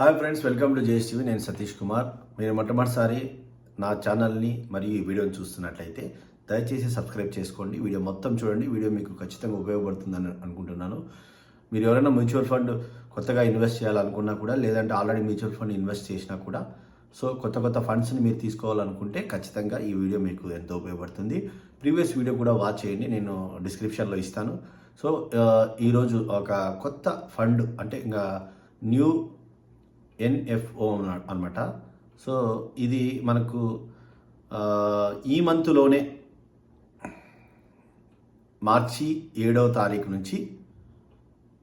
Hi friends welcome to JSTV. నేను సతీష్ కుమార్. మీరు మొట్టమొదటిసారి నా ఛానల్ని మరియు ఈ వీడియోని చూస్తున్నట్లయితే దయచేసి సబ్స్క్రైబ్ చేసుకోండి. వీడియో మొత్తం చూడండి. వీడియో మీకు ఖచ్చితంగా ఉపయోగపడుతుందని అనుకుంటున్నాను. మీరు ఎవరైనా మ్యూచువల్ ఫండ్ కొత్తగా ఇన్వెస్ట్ చేయాలనుకున్నా కూడా లేదంటే ఆల్రెడీ మ్యూచువల్ ఫండ్ ఇన్వెస్ట్ చేసినా కూడా సో కొత్త కొత్త ఫండ్స్ని మీరు తీసుకోవాలనుకుంటే ఖచ్చితంగా ఈ వీడియో మీకు ఎంతో ఉపయోగపడుతుంది. ప్రీవియస్ వీడియో కూడా వాచ్ చేయండి. నేను డిస్క్రిప్షన్లో ఇస్తాను. సో ఈరోజు ఒక కొత్త ఫండ్ అంటే ఇంకా న్యూ ఎన్ఎఫ్ఓ అనమాట సో ఇది మనకు ఈ మంత్లోనే మార్చి ఏడవ తారీఖు నుంచి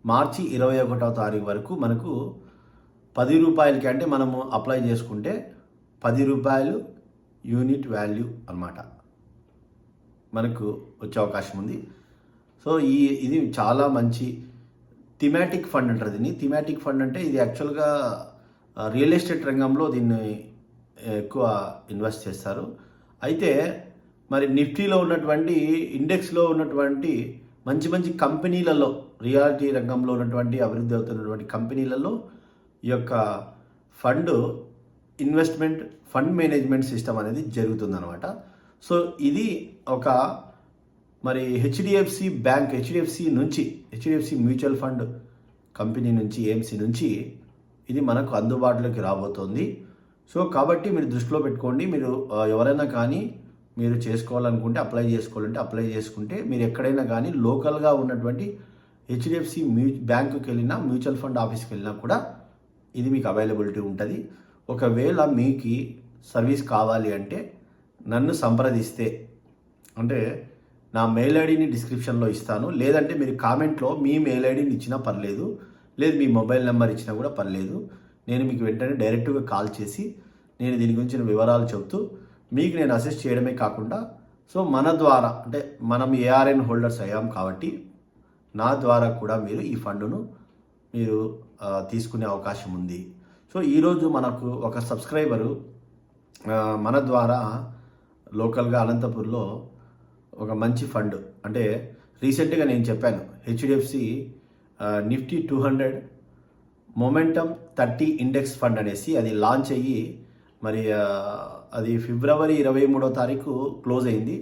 మార్చి ఇరవై ఒకటవ తారీఖు వరకు మనకు పది రూపాయలకి అంటే మనము అప్లై చేసుకుంటే పది రూపాయలు యూనిట్ వాల్యూ అన్నమాట. మనకు వచ్చే అవకాశం ఉంది. సో ఈ ఇది చాలా మంచి థిమాటిక్ ఫండ్ అంటారు దీన్ని. థిమాటిక్ ఫండ్ అంటే ఇది యాక్చువల్గా రియల్ ఎస్టేట్ రంగంలో దీన్ని ఎక్కువ ఇన్వెస్ట్ చేస్తారు. అయితే మరి నిఫ్టీలో ఉన్నటువంటి ఇండెక్స్లో ఉన్నటువంటి మంచి మంచి కంపెనీలలో రియాలిటీ రంగంలో ఉన్నటువంటి అభివృద్ధి అవుతున్నటువంటి కంపెనీలలో ఈ యొక్క fund investment fund management system అనేది జరుగుతుందనమాట సో ఇది ఒక మరి హెచ్డిఎఫ్సి బ్యాంక్ హెచ్డిఎఫ్సి నుంచి హెచ్డిఎఫ్సి మ్యూచువల్ ఫండ్ కంపెనీ నుంచి ఏఎంసీ నుంచి ఇది మనకు అందుబాటులోకి రాబోతోంది. సో కాబట్టి మీరు దృష్టిలో పెట్టుకోండి. మీరు ఎవరైనా కానీ మీరు చేసుకోవాలనుకుంటే అప్లై చేసుకోవాలంటే అప్లై చేసుకుంటే మీరు ఎక్కడైనా కానీ లోకల్గా ఉన్నటువంటి హెచ్డిఎఫ్సి మ్యూ బ్యాంకుకి వెళ్ళినా మ్యూచువల్ ఫండ్ ఆఫీస్కి వెళ్ళినా కూడా ఇది మీకు అవైలబిలిటీ ఉంటుంది. ఒకవేళ మీకు సర్వీస్ కావాలి అంటే నన్ను సంప్రదిస్తే అంటే నా మెయిల్ ఐడిని డిస్క్రిప్షన్లో ఇస్తాను. లేదంటే మీరు కామెంట్లో మీ మెయిల్ ఐడిని ఇచ్చినా పర్లేదు. లేదు మీ మొబైల్ నెంబర్ ఇచ్చినా కూడా పర్లేదు. నేను మీకు వెంటనే డైరెక్ట్గా కాల్ చేసి నేను దీని గురించిన వివరాలు చెబుతూ మీకు నేను అసెస్ట్ చేయడమే కాకుండా సో మన ద్వారా అంటే మనం ఏఆర్ఎన్ హోల్డర్స్ అయ్యాం కాబట్టి నా ద్వారా కూడా మీరు ఈ ఫండ్ను మీరు తీసుకునే అవకాశం ఉంది. సో ఈరోజు మనకు ఒక సబ్స్క్రైబరు మన ద్వారా లోకల్గా అనంతపూర్లో ఒక మంచి ఫండ్ అంటే రీసెంట్గా నేను చెప్పాను HDFC Nifty two hundred momentum thirty index fund అనేసి అది లాంచ్ అయ్యి మరి అది ఫిబ్రవరి ఇరవై మూడో తారీఖు క్లోజ్ అయింది.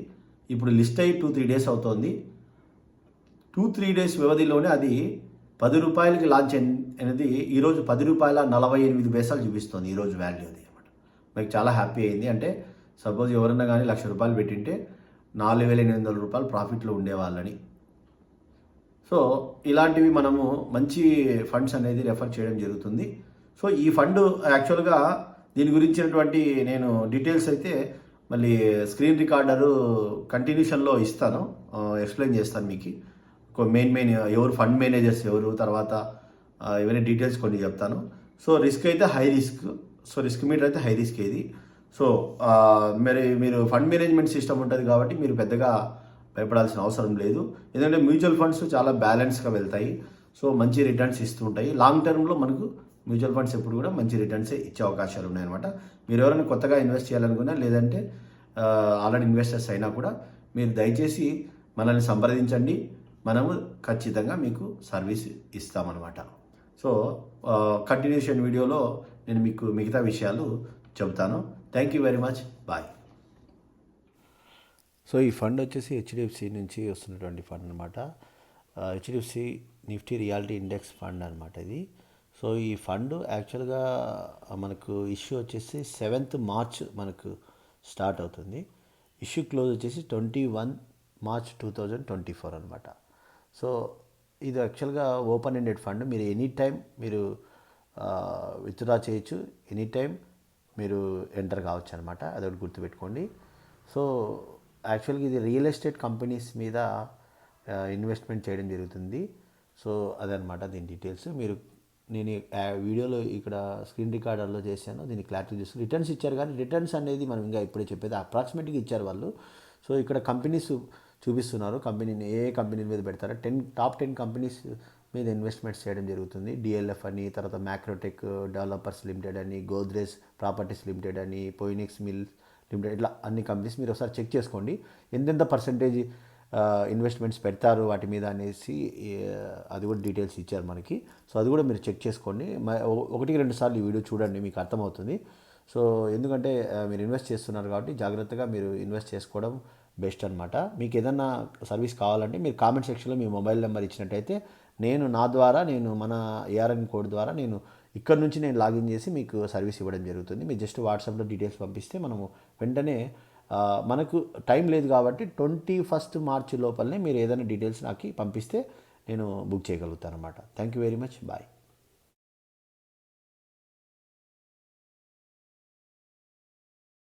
ఇప్పుడు లిస్ట్ అయ్యి టూ త్రీ డేస్ అవుతోంది. టూ త్రీ డేస్ వ్యవధిలోనే అది పది రూపాయలకి లాంచ్ అనేది ఈరోజు పది రూపాయల నలభై ఎనిమిది పైసలు చూపిస్తుంది ఈరోజు వాల్యూ అది అనమాట నాకు చాలా హ్యాపీ అయింది. అంటే సపోజ్ ఎవరన్నా కానీ లక్ష రూపాయలు పెట్టింటే నాలుగు వేల ఎనిమిది వందల రూపాయలు ప్రాఫిట్లో ఉండేవాళ్ళని సో ఇలాంటివి మనము మంచి ఫండ్స్ అనేది రెఫర్ చేయడం జరుగుతుంది. సో ఈ ఫండ్ యాక్చువల్గా దీని గురించినటువంటి నేను డీటెయిల్స్ అయితే మళ్ళీ స్క్రీన్ రికార్డరు కంటిన్యూషన్లో ఇస్తాను. ఎక్స్ప్లెయిన్ చేస్తాను మీకు. మెయిన్ మెయిన్ ఎవరు ఫండ్ మేనేజర్స్ ఎవరు తర్వాత ఆ, ఇవన్నీ డీటెయిల్స్ కొన్ని చెప్తాను. సో రిస్క్ అయితే high risk. So risk meter అయితే హై రిస్క్ ఇది సో మరి మీరు ఫండ్ మేనేజ్మెంట్ సిస్టమ్ ఉంటుంది కాబట్టి మీరు పెద్దగా భయపడాల్సిన అవసరం లేదు. ఎందుకంటే మ్యూచువల్ ఫండ్స్ చాలా బ్యాలెన్స్గా వెళ్తాయి. సో మంచి రిటర్న్స్ ఇస్తూ ఉంటాయి లాంగ్ టర్మ్లో మనకు మ్యూచువల్ ఫండ్స్ ఎప్పుడు కూడా మంచి రిటర్న్స్ ఇచ్చే అవకాశాలు ఉన్నాయన్నమాట. మీరు ఎవరైనా కొత్తగా ఇన్వెస్ట్ చేయాలనుకున్నా లేదంటే ఆల్రెడీ ఇన్వెస్టర్స్ అయినా కూడా మీరు దయచేసి మనల్ని సంప్రదించండి. మనము ఖచ్చితంగా మీకు సర్వీస్ ఇస్తామన్నమాట. సో కంటిన్యూషన్ వీడియోలో నేను మీకు మిగతా విషయాలు చెబుతాను. Thank you very much. Bye. So ఈ ఫండ్ వచ్చేసి హెచ్డిఎఫ్సి నుంచి వస్తున్నటువంటి ఫండ్ అనమాట HDFC Nifty realty index fund అనమాట ఇది. సో ఈ ఫండ్ యాక్చువల్గా మనకు ఇష్యూ వచ్చేసి సెవెంత్ మార్చ్ మనకు స్టార్ట్ అవుతుంది. ఇష్యూ క్లోజ్ వచ్చేసి twenty one March two thousand twenty four అనమాట సో ఇది యాక్చువల్గా ఓపెన్ ఎండెడ్ ఫండ్. మీరు ఎనీ టైం మీరు విత్డ్రా చేయొచ్చు. ఎనీ టైం మీరు ఎంటర్ కావచ్చు అనమాట అదొకటి గుర్తుపెట్టుకోండి. సో యాక్చువల్గా ఇది రియల్ ఎస్టేట్ కంపెనీస్ మీద ఇన్వెస్ట్మెంట్ చేయడం జరుగుతుంది. సో అదనమాట దీని డీటెయిల్స్. మీరు నేను వీడియోలో ఇక్కడ స్క్రీన్ రికార్డర్లో చేశాను. దీన్ని క్లారిటీ చేసి రిటర్న్స్ ఇచ్చారు కానీ రిటర్న్స్ అనేది మనం ఇంకా ఇప్పుడే చెప్పేది అప్రాక్సిమేట్గా ఇచ్చారు వాళ్ళు. సో ఇక్కడ కంపెనీస్ చూపిస్తున్నారు. కంపెనీని ఏ కంపెనీ మీద పెడతారో? టెన్ టాప్ టెన్ కంపెనీస్ మీద ఇన్వెస్ట్మెంట్స్ చేయడం జరుగుతుంది. డిఎల్ఎఫ్ అని తర్వాత మ్యాక్రోటెక్ డెవలపర్స్ లిమిటెడ్ అని గోద్రేజ్ ప్రాపర్టీస్ లిమిటెడ్ అని పోయినిక్స్ మిల్ లిమిటెడ్ ఇట్లా అన్ని కంపెనీస్ మీరు ఒకసారి చెక్ చేసుకోండి. ఎంతెంత పర్సంటేజ్ ఇన్వెస్ట్మెంట్స్ పెడతారు వాటి మీద అనేసి అది కూడా డీటెయిల్స్ ఇచ్చారు మనకి. సో అది కూడా మీరు చెక్ చేసుకోండి. మ- ఒకటికి రెండు సార్లు ఈ వీడియో చూడండి మీకు అర్థమవుతుంది. సో ఎందుకంటే మీరు ఇన్వెస్ట్ చేస్తున్నారు కాబట్టి జాగ్రత్తగా మీరు ఇన్వెస్ట్ చేసుకోవడం బెస్ట్ అనమాట మీకు ఏదన్నా సర్వీస్ కావాలంటే మీరు కామెంట్ సెక్షన్లో మీ మొబైల్ నెంబర్ ఇచ్చినట్టయితే నేను నా ద్వారా నేను మన ఏఆర్ఎన్ కోడ్ ద్వారా నేను ఇక్కడ నుంచి నేను లాగిన్ చేసి మీకు సర్వీస్ ఇవ్వడం జరుగుతుంది. మీరు జస్ట్ వాట్సాప్లో డీటెయిల్స్ పంపిస్తే మనము వెంటనే మనకు టైం లేదు కాబట్టి ట్వంటీ ఫస్ట్ మార్చి లోపలనే మీరు ఏదైనా డీటెయిల్స్ నాకు పంపిస్తే నేను బుక్ చేయగలుగుతాను అనమాట thank you very much bye